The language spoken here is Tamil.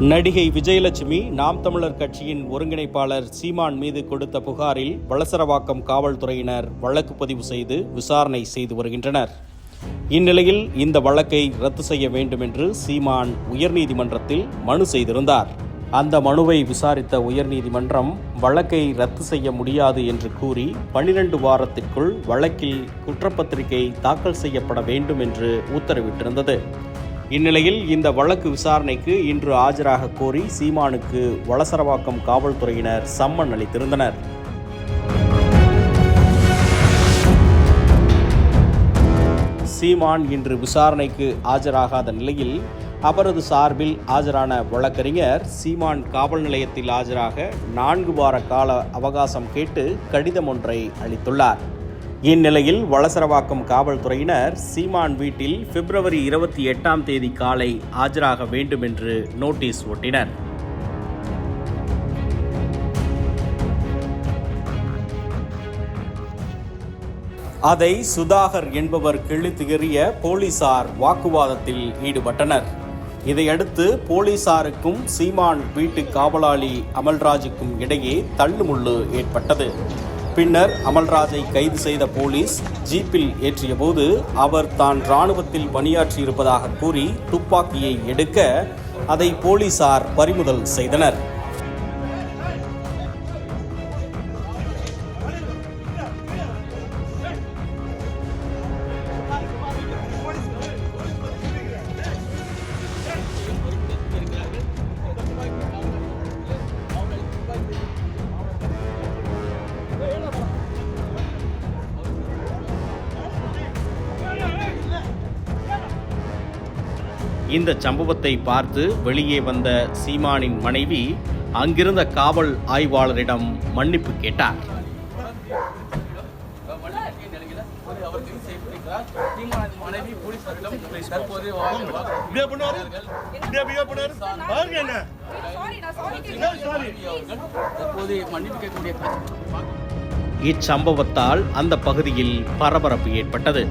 நடிகை விஜயலட்சுமி நாம் தமிழர் கட்சியின் ஒருங்கிணைப்பாளர் சீமான் மீது கொடுத்த புகாரில் வளசரவாக்கம் காவல்துறையினர் வழக்கு பதிவு செய்து விசாரணை செய்து வருகின்றனர். இந்நிலையில் இந்த வழக்கை ரத்து செய்ய வேண்டும் என்று சீமான் உயர்நீதிமன்றத்தில் மனு செய்திருந்தார். அந்த மனுவை விசாரித்த உயர்நீதிமன்றம் வழக்கை ரத்து செய்ய முடியாது என்று கூறி பனிரெண்டு வாரத்திற்குள் வழக்கில் குற்றப்பத்திரிகை தாக்கல் செய்யப்பட வேண்டும் என்று உத்தரவிட்டிருந்தது. இந்நிலையில் இந்த வழக்கு விசாரணைக்கு இன்று ஆஜராக கோரி சீமானுக்கு வளசரவாக்கம் காவல்துறையினர் சம்மன் அளித்திருந்தனர். சீமான் இன்று விசாரணைக்கு ஆஜராகாத நிலையில் அவரது சார்பில் ஆஜரான வழக்கறிஞர் சீமான் காவல் நிலையத்தில் ஆஜராக நான்கு வார கால அவகாசம் கேட்டு கடிதம் ஒன்றை அளித்துள்ளார். இந்நிலையில் வளசரவாக்கம் காவல்துறையினர் சீமான் வீட்டில் பிப்ரவரி இருபத்தி எட்டாம் தேதி காலை ஆஜராக வேண்டும் என்று நோட்டீஸ் ஒட்டினர். அதை சுதாகர் என்பவர் கிழித்து எறிய போலீசார் வாக்குவாதத்தில் ஈடுபட்டனர். இதையடுத்து போலீசாருக்கும் சீமான் வீட்டு காவலாளி அமல்ராஜுக்கும் இடையே தள்ளுமுள்ளு ஏற்பட்டது. பின்னர் அமல்ராஜை கைது செய்த போலீஸ் ஜீப்பில் ஏற்றியபோது அவர் தான் இராணுவத்தில் பணியாற்றியிருப்பதாக கூறி துப்பாக்கியை எடுக்க அதை போலீசார் பறிமுதல் செய்தனர். இந்த சம்பவத்தை பார்த்து வெளியே வந்த சீமானின் மனைவி அங்கிருந்த காவல் ஆய்வாளரிடம் மன்னிப்பு கேட்டார். இச்சம்பவத்தால் அந்த பகுதியில் பரபரப்பு ஏற்பட்டது.